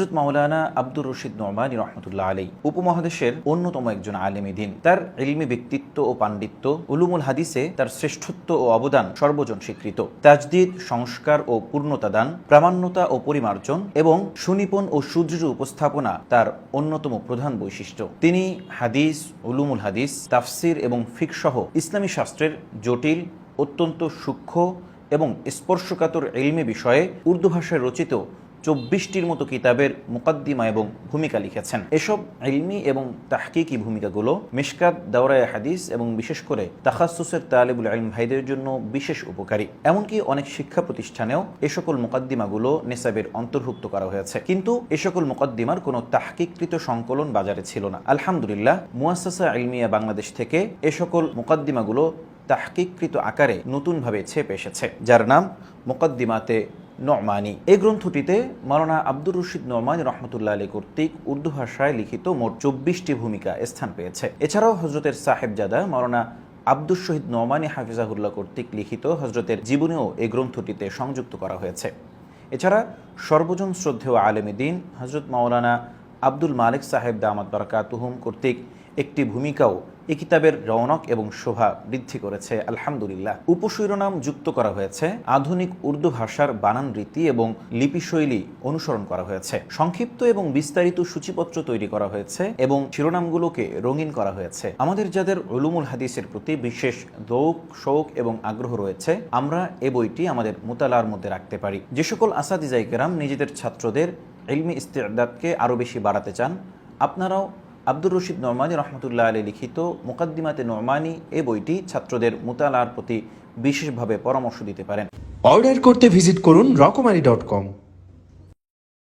হজরত মাওলানা আব্দুর রশিদ নোমানি রহমতুল্লাহ আলী উপমহাদেশের অন্যতম একজন আলেমী দিন। তার ইলমি ব্যক্তিত্ব ও পাণ্ডিত্য, উলুমুল হাদিসে তার শ্রেষ্ঠত্ব ও অবদান সর্বজন স্বীকৃত তাজদিদ, সংস্কার ও পূর্ণতা দান, প্রামাণ্যতা ও পরিমার্জন এবং সুনিপুণ ও সুদৃঢ় উপস্থাপনা তার অন্যতম প্রধান বৈশিষ্ট্য। তিনি হাদিস, উলুমুল হাদিস, তাফসির এবং ফিকসহ ইসলামী শাস্ত্রের জটিল, অত্যন্ত সূক্ষ্ম এবং স্পর্শকাতর এলমি বিষয়ে উর্দু ভাষায় রচিত চব্বিশটির মতো কিতাবের মুকাদ্দিমা এবং ভূমিকা লিখেছেন। এসব ইলমি এবং তাহকিকি ভূমিকাগুলো মিশকাত, দাওরায় হাদিস এবং বিশেষ করে তাখাসুসের তালেবুল আলম ভাইদের জন্য বিশেষ উপকারী। এমনকি অনেক শিক্ষা প্রতিষ্ঠানেও এ সকল মোকাদ্দিমাগুলো নেসাবের অন্তর্ভুক্ত করা হয়েছে। কিন্তু এ সকল মোকাদ্দিমার কোনো তাহকিকৃত সংকলন বাজারে ছিল না। আলহামদুলিল্লাহ মুয়াসাসা ইলমিয়া বাংলাদেশ থেকে এ সকল মোকাদ্দিমাগুলো তাহকিকৃত আকারে নতুনভাবে ছেপে এসেছে, যার নাম মোকদ্দিমাতে নমানি। এই গ্রন্থটিতে মাওলানা আব্দুর রশিদ নমানি রহমতুল্লাহ আলী কর্তৃক উর্দু ভাষায় লিখিত মোট চব্বিশটি ভূমিকা স্থান পেয়েছে। এছাড়াও হজরতের সাহেবজাদা মাওলানা আব্দুর শহীদ নমানি হাফিজাহুল্লাহ কর্তৃক লিখিত হজরতের জীবনেও এই গ্রন্থটিতে সংযুক্ত করা হয়েছে। এছাড়া সর্বজন শ্রদ্ধেয় আলেমী দিন হজরত মাওলানা আব্দুল মালিক সাহেব দামাত বারাকাতুহুম কর্তৃক একটি ভূমিকাও এ কিতাবের রৌনক এবং শোভা বৃদ্ধি করেছে। আলহামদুলিল্লাহ। উপশিরোনাম যুক্ত করা হয়েছে। আধুনিক উর্দু ভাষার বানান রীতি এবং লিপিশৈলী অনুসরণ করা হয়েছে। সংক্ষিপ্ত এবং বিস্তারিত সূচিপত্র তৈরি করা হয়েছে এবং শিরোনামগুলোকে রঙিন করা হয়েছে। আমাদের যাদের উলুমুল হাদিসের প্রতি বিশেষ দৌক, শোক এবং আগ্রহ রয়েছে, আমরা এ বইটি আমাদের মোতালার মধ্যে রাখতে পারি। যে সকল আসাদিজাই কেরাম নিজেদের ছাত্রদের ইলমি ইস্তেদাদকে আরও বেশি বাড়াতে চান, আপনারাও আব্দুর রশিদ নরমানি রহমতুল্লাহ আলী লিখিত মুকাদ্দিমাতে নরমানি এ বইটি ছাত্রদের মোতালার প্রতি বিশেষভাবে পরামর্শ দিতে পারেন। অর্ডার করতে ভিজিট করুন রকমারি ডট কম।